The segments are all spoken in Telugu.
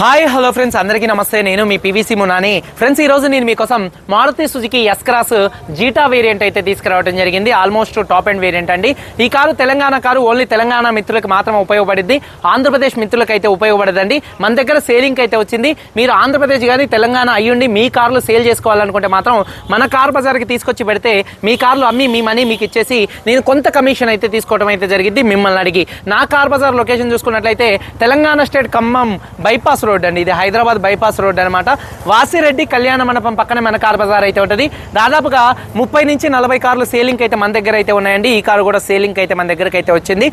Hi hello friends. అందరికీ నమస్తే. నేను మీ పీవీసీ మునాని. ఫ్రెండ్స్ ఈ రోజు నేను మీకోసం Maruti Suzuki S cross Zeta variant అయితే తీసుకురావడం జరిగింది. ఆల్మోస్ట్ టాప్ అండ్ వేరియంట్ అండి. ఈ car Telangana car only Telangana మిత్రులకు మాత్రం ఉపయోగపడింది ఆంధ్రప్రదేశ్ మిత్రులకు అయితే ఉపయోగపడదండి. మన దగ్గర సేలింగ్ అయితే వచ్చింది. మీరు ఆంధ్రప్రదేశ్ కానీ తెలంగాణ అయ్యుండి మీ కార్లు సేల్ చేసుకోవాలనుకుంటే మాత్రం మన కార్ బజార్కి తీసుకొచ్చి పెడితే మీ కార్లు అమ్మి మీ మనీ మీకు ఇచ్చేసి నేను కొంత కమిషన్ అయితే తీసుకోవడం అయితే జరిగింది మిమ్మల్ని అడిగి నా కార్ బజార్ లొకేషన్ చూసుకున్నట్లయితే Telangana state Khammam bypass road అండి. ఇది హైదరాబాద్ బైపాస్ రోడ్ అనమాట వాసిరెడ్డి కళ్యాణ మండపం పక్కనే మన కార్ బజార్ అయితే ఉంటుంది. దాదాపుగా ముప్పై నుంచి నలభై కార్లు సేలింగ్ అయితే మన దగ్గర అయితే ఉన్నాయండి. ఈ కారు కూడా సేలింగ్ అయితే మన దగ్గరకు అయితే వచ్చింది.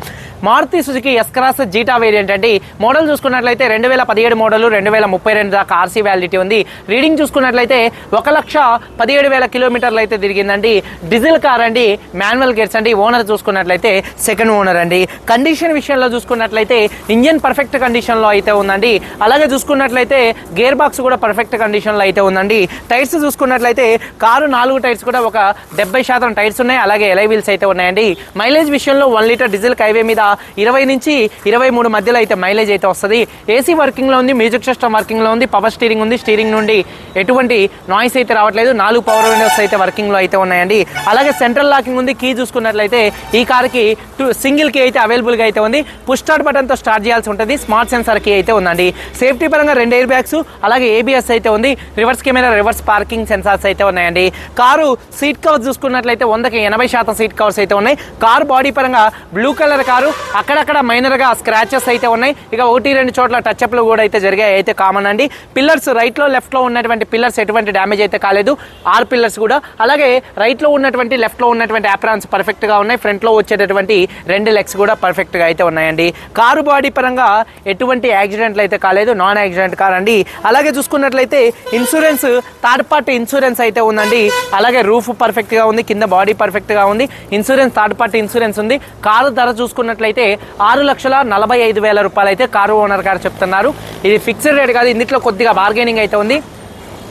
Maruti Suzuki S cross Zeta variant అండి. మోడల్ చూసుకున్నట్లయితే రెండు వేల పదిహేడు మోడల్ రెండు వేల ముప్పై రెండు దాకా ఆర్సీ వ్యాలిటీ ఉంది. రీడింగ్ చూసుకున్నట్లయితే ఒక లక్ష పదిహేడు వేల కిలోమీటర్లు అయితే తిరిగిందండి. డీజిల్ కార్ అండి. మాన్యువల్ గేర్స్ అండి. ఓనర్ చూసుకున్నట్లయితే సెకండ్ ఓనర్ అండి. కండిషన్ విషయంలో చూసుకున్నట్లయితే ఇంజన్ పర్ఫెక్ట్ కండిషన్లో అయితే ఉందండి. అలాగే చూసుకున్నట్లయితే గేర్ బాక్స్ కూడా పర్ఫెక్ట్ కండిషన్లో అయితే ఉందండి. టైర్స్ చూసుకున్నట్లయితే కారు నాలుగు టైర్స్ కూడా ఒక డెబ్బై శాతం టైర్స్ ఉన్నాయి. అలాగే ఎలై వీల్స్ అయితే ఉన్నాయండి. మైలేజ్ విషయంలో వన్ లీటర్ డీజిల్ హైవే మీద ఇరవై నుంచి ఇరవై మూడు మధ్యలో అయితే మైలేజ్ అయితే వస్తుంది. ఏసీ వర్కింగ్లో ఉంది మ్యూజిక్ సిస్టమ్ వర్కింగ్లో ఉంది పవర్ స్టీరింగ్ ఉంది స్టీరింగ్ నుండి ఎటువంటి నాయిస్ అయితే రావట్లేదు. నాలుగు పవర్ విండోస్ అయితే వర్కింగ్లో అయితే ఉన్నాయండి. అలాగే సెంట్రల్ లాకింగ్ ఉంది కీ చూసుకున్నట్లయితే ఈ కార్కి టూ సింగిల్ కీ అయితే అవైలబుల్గా అయితే ఉంది. పుష్ స్టార్ట్ బటన్తో స్టార్ట్ చేయాల్సి ఉంటుంది. స్మార్ట్ సెన్సార్ కీ అయితే ఉందండి. సేఫ్టీ పరంగా రెండు ఎయిర్ బ్యాగ్స్ అలాగే ఏబిఎస్ అయితే ఉంది. Reverse camera reverse parking sensors అయితే ఉన్నాయండి. కారు సీట్ కవర్స్ చూసుకున్నట్లయితే వందకి ఎనభై శాతం సీట్ కవర్స్ అయితే ఉన్నాయి. కారు బాడీ పరంగా బ్లూ కలర్ కారు అక్కడక్కడ మైనర్గా స్క్రాచెస్ అయితే ఉన్నాయి. ఇక ఒకటి రెండు చోట్ల టచ్అప్లు కూడా అయితే జరిగాయి. అయితే కామన్ అండి. పిల్లర్స్ రైట్లో లెఫ్ట్లో ఉన్నటువంటి పిల్లర్స్ ఎటువంటి డ్యామేజ్ అయితే కాలేదు. ఆర్ పిల్లర్స్ కూడా. అలాగే రైట్లో ఉన్నటువంటి లెఫ్ట్లో ఉన్నటువంటి యాప్రాన్స్ పర్ఫెక్ట్గా ఉన్నాయి. ఫ్రంట్లో వచ్చేటటువంటి రెండు లెగ్స్ కూడా పర్ఫెక్ట్గా అయితే ఉన్నాయండి. కారు బాడీ పరంగా ఎటువంటి యాక్సిడెంట్లు అయితే కాలేదు. నాన్ యాక్సిడెంట్ కార్ అండి అలాగే చూసుకున్నట్లయితే ఇన్సూరెన్స్ థర్డ్ పార్టీ ఇన్సూరెన్స్ అయితే ఉందండి. అలాగే రూఫ్ పర్ఫెక్ట్గా ఉంది కింద బాడీ పర్ఫెక్ట్గా ఉంది. ఇన్సూరెన్స్ థర్డ్ పార్టీ ఇన్సూరెన్స్ ఉంది. కారు ధర చూసుకున్నట్లయితే ఆరు లక్షల నలభై ఐదు వేల రూపాయలు అయితే కారు ఓనర్ గారు చెప్తున్నారు. ఇది ఫిక్స్డ్ రేట్ కాదు ఇందులో కొద్దిగా బార్గెనింగ్ అయితే ఉంది.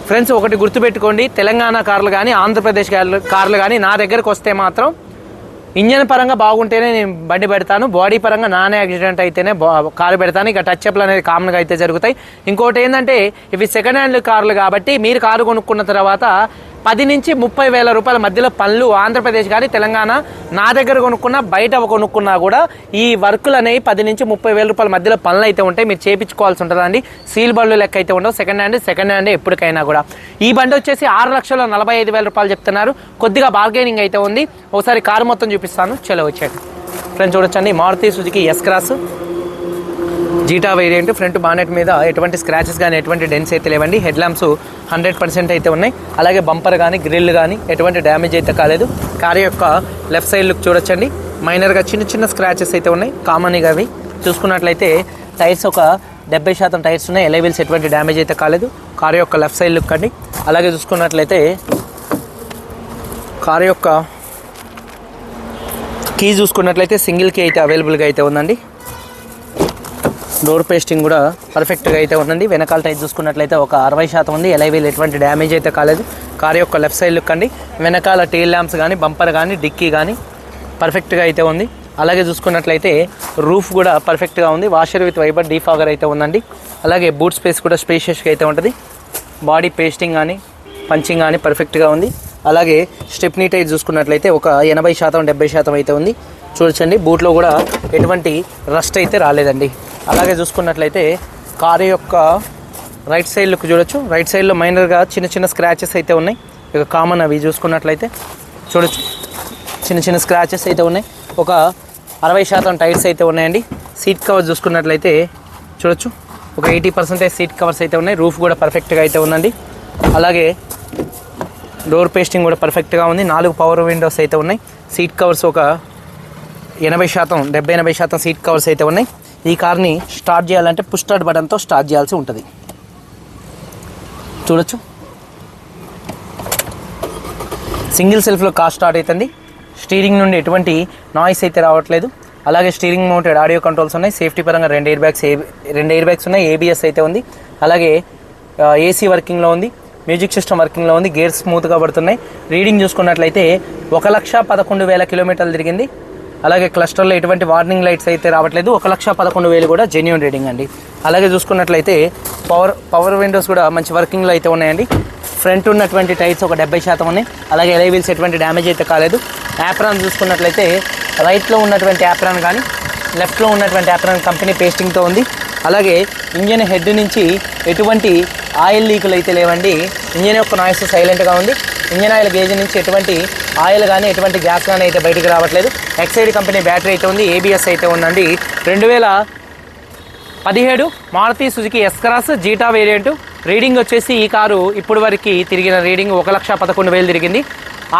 ఫ్రెండ్స్ ఒకటి గుర్తుపెట్టుకోండి తెలంగాణ కార్లు కానీ ఆంధ్రప్రదేశ్ కార్లు కార్లు కానీ నా దగ్గరకు వస్తే మాత్రం ఇంజన్ పరంగా బాగుంటేనే నేను బండి పెడతాను. బాడీ పరంగా నాన్ యాక్సిడెంట్ అయితేనే బా కారు పెడతాను. ఇక టచ్ అప్లు అనేది కామన్గా అయితే జరుగుతాయి. ఇంకోటి ఏంటంటే ఇవి సెకండ్ హ్యాండ్ కార్లు కాబట్టి మీరు కారు కొనుక్కున్న తర్వాత పది నుంచి ముప్పై వేల రూపాయల మధ్యలో పనులు ఆంధ్రప్రదేశ్ కానీ తెలంగాణ నా దగ్గర కొనుక్కున్నా బయట కొనుక్కున్నా కూడా ఈ వర్కులు అనేవి పది నుంచి ముప్పై వేల రూపాయల మధ్యలో పనులు అయితే ఉంటాయి. మీరు చేపించుకోవాల్సి ఉంటుందండి. సీల్ బండ్లు లెక్క అయితే ఉండవు. సెకండ్ హ్యాండ్ సెకండ్ హ్యాండ్ ఎప్పటికైనా కూడా. ఈ బండి వచ్చేసి ఆరు లక్షల నలభై ఐదు వేల రూపాయలు చెప్తున్నారు. కొద్దిగా బార్గెనింగ్ అయితే ఉంది. ఒకసారి కారు మొత్తం చూపిస్తాను. చలో వచ్చేయండి. ఫ్రెండ్స్ చూడొచ్చండి. Maruti Suzuki S cross Zeta variant front bonnet మీద ఎటువంటి స్క్రాచెస్ కానీ ఎటువంటి డెన్స్ అయితే లేవండి. హెడ్ ల్యాంప్స్ హండ్రెడ్ పర్సెంట్ అయితే ఉన్నాయి. అలాగే బంపర్ కానీ గ్రిల్ కానీ ఎటువంటి డ్యామేజ్ అయితే కాలేదు. కార్ యొక్క లెఫ్ట్ సైడ్ లుక్ చూడొచ్చండి. మైనర్గా చిన్న చిన్న స్క్రాచెస్ అయితే ఉన్నాయి. కామన్గా అవి. చూసుకున్నట్లయితే టైర్స్ ఒక డెబ్బై శాతం టైర్స్ ఉన్నాయి. ఎలైవిల్స్ ఎటువంటి డ్యామేజ్ అయితే కాలేదు. కారు యొక్క లెఫ్ట్ సైడ్ లుక్ అండి. అలాగే చూసుకున్నట్లయితే కారు యొక్క కీ చూసుకున్నట్లయితే సింగిల్ కీ అయితే అవైలబుల్గా అయితే ఉందండి. డోర్ పేస్టింగ్ కూడా పర్ఫెక్ట్గా అయితే ఉందండి. వెనకాల టైర్ చూసుకున్నట్లయితే ఒక అరవై శాతం ఉంది. ఎలైవీలు ఎటువంటి డ్యామేజ్ అయితే కాలేదు. కార్ యొక్క లెఫ్ట్ సైడ్ లుక్ అండి. వెనకాల టైల్ ల్యాంప్స్ కానీ బంపర్ కానీ డిక్కీ కానీ పర్ఫెక్ట్గా అయితే ఉంది. అలాగే చూసుకున్నట్లయితే రూఫ్ కూడా పర్ఫెక్ట్గా ఉంది. వాషర్ విత్ వైబర్ డీఫాగర్ అయితే ఉందండి. అలాగే బూట్ స్పేస్ కూడా స్పేషియస్గా అయితే ఉంటుంది. బాడీ పేస్టింగ్ కానీ పంచింగ్ కానీ పర్ఫెక్ట్గా ఉంది. అలాగే స్టెప్నీ టైర్ చూసుకున్నట్లయితే ఒక ఎనభై శాతం డెబ్బై శాతం అయితే ఉంది. చూడొచ్చండి. బూట్లో కూడా ఎటువంటి రస్ట్ అయితే రాలేదండి. అలాగే చూసుకున్నట్లయితే కారు యొక్క రైట్ సైడ్ లుక్ చూడొచ్చు. రైట్ సైడ్లో మైనర్గా చిన్న చిన్న స్క్రాచెస్ అయితే ఉన్నాయి. ఇక కామన్ అవి చూసుకున్నట్లయితే చూడొచ్చు. చిన్న చిన్న స్క్రాచెస్ అయితే ఉన్నాయి. ఒక అరవై శాతం టైర్స్ అయితే ఉన్నాయండి. సీట్ కవర్స్ చూసుకున్నట్లయితే చూడొచ్చు. ఒక ఎయిటీ పర్సెంటేజ్ సీట్ కవర్స్ అయితే ఉన్నాయి. రూఫ్ కూడా పర్ఫెక్ట్గా అయితే ఉందండి. అలాగే డోర్ పేస్టింగ్ కూడా పర్ఫెక్ట్గా ఉంది. నాలుగు పవర్ విండోస్ అయితే ఉన్నాయి. సీట్ కవర్స్ ఒక ఎనభై శాతం డెబ్బై ఎనభై శాతం సీట్ కవర్స్ అయితే ఉన్నాయి. ఈ కార్ని స్టార్ట్ చేయాలంటే పుష్ స్టార్ట్ బటన్తో స్టార్ట్ చేయాల్సి ఉంటుంది. చూడొచ్చు. సింగిల్ సెల్ఫ్లో కార్ స్టార్ట్ అవుతుంది స్టీరింగ్ నుండి ఎటువంటి నాయిస్ అయితే రావట్లేదు. అలాగే స్టీరింగ్ మౌంటెడ్ ఆడియో కంట్రోల్స్ ఉన్నాయి. సేఫ్టీ పరంగా రెండు ఎయిర్ బ్యాగ్స్ రెండు ఎయిర్ బ్యాగ్స్ ఉన్నాయి. ఏబిఎస్ అయితే ఉంది. అలాగే ఏసీ వర్కింగ్లో ఉంది. మ్యూజిక్ సిస్టమ్ వర్కింగ్లో ఉంది. గేర్స్ స్మూత్గా పడుతున్నాయి. రీడింగ్ చూసుకున్నట్లయితే ఒక లక్ష పదకొండు వేల కిలోమీటర్లు తిరిగింది. అలాగే క్లస్టర్లో ఎటువంటి వార్నింగ్ లైట్స్ అయితే రావట్లేదు. ఒక లక్ష పదకొండు వేలు కూడా జెన్యున్ రీడింగ్ అండి. అలాగే చూసుకున్నట్లయితే పవర్ పవర్ విండోస్ కూడా మంచి వర్కింగ్లో అయితే ఉన్నాయండి. ఫ్రంట్ ఉన్నటువంటి టైర్స్ ఒక డెబ్బై శాతం ఉన్నాయి. అలాగే ఎలై వీల్స్ ఎటువంటి డ్యామేజ్ అయితే కాలేదు. యాప్రాన్ చూసుకున్నట్లయితే రైట్లో ఉన్నటువంటి యాప్రాన్ కానీ లెఫ్ట్లో ఉన్నటువంటి యాప్రాన్ కంపెనీ పేస్టింగ్తో ఉంది. అలాగే ఇంజన్ హెడ్ నుంచి ఎటువంటి ఆయిల్ లీకులు అయితే లేవండి. ఇంజన్ యొక్క నాయిస్ సైలెంట్గా ఉంది. ఇంజన్ ఆయిల్ గేజ్ నుంచి ఎటువంటి ఆయిల్ కానీ ఎటువంటి గ్యాస్ కానీ అయితే బయటికి రావట్లేదు. ఎక్సైడ్ కంపెనీ బ్యాటరీ అయితే ఉంది ఏబిఎస్ అయితే ఉందండి. రెండు వేల పదిహేడు Maruti Suzuki S Cross Zeta variant reading వచ్చేసి ఈ కారు ఇప్పుడు వరకు తిరిగిన రీడింగ్ ఒక లక్ష పదకొండు వేలు తిరిగింది.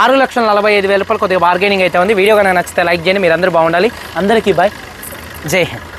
ఆరు లక్షల నలభై ఐదు వేల రూపాయలు కొద్దిగా బార్గెనింగ్ అయితే ఉంది. వీడియో కనుక నచ్చితే లైక్ చేయండి మీరు అందరూ బాగుండాలి. అందరికీ బాయ్ జై హింద్.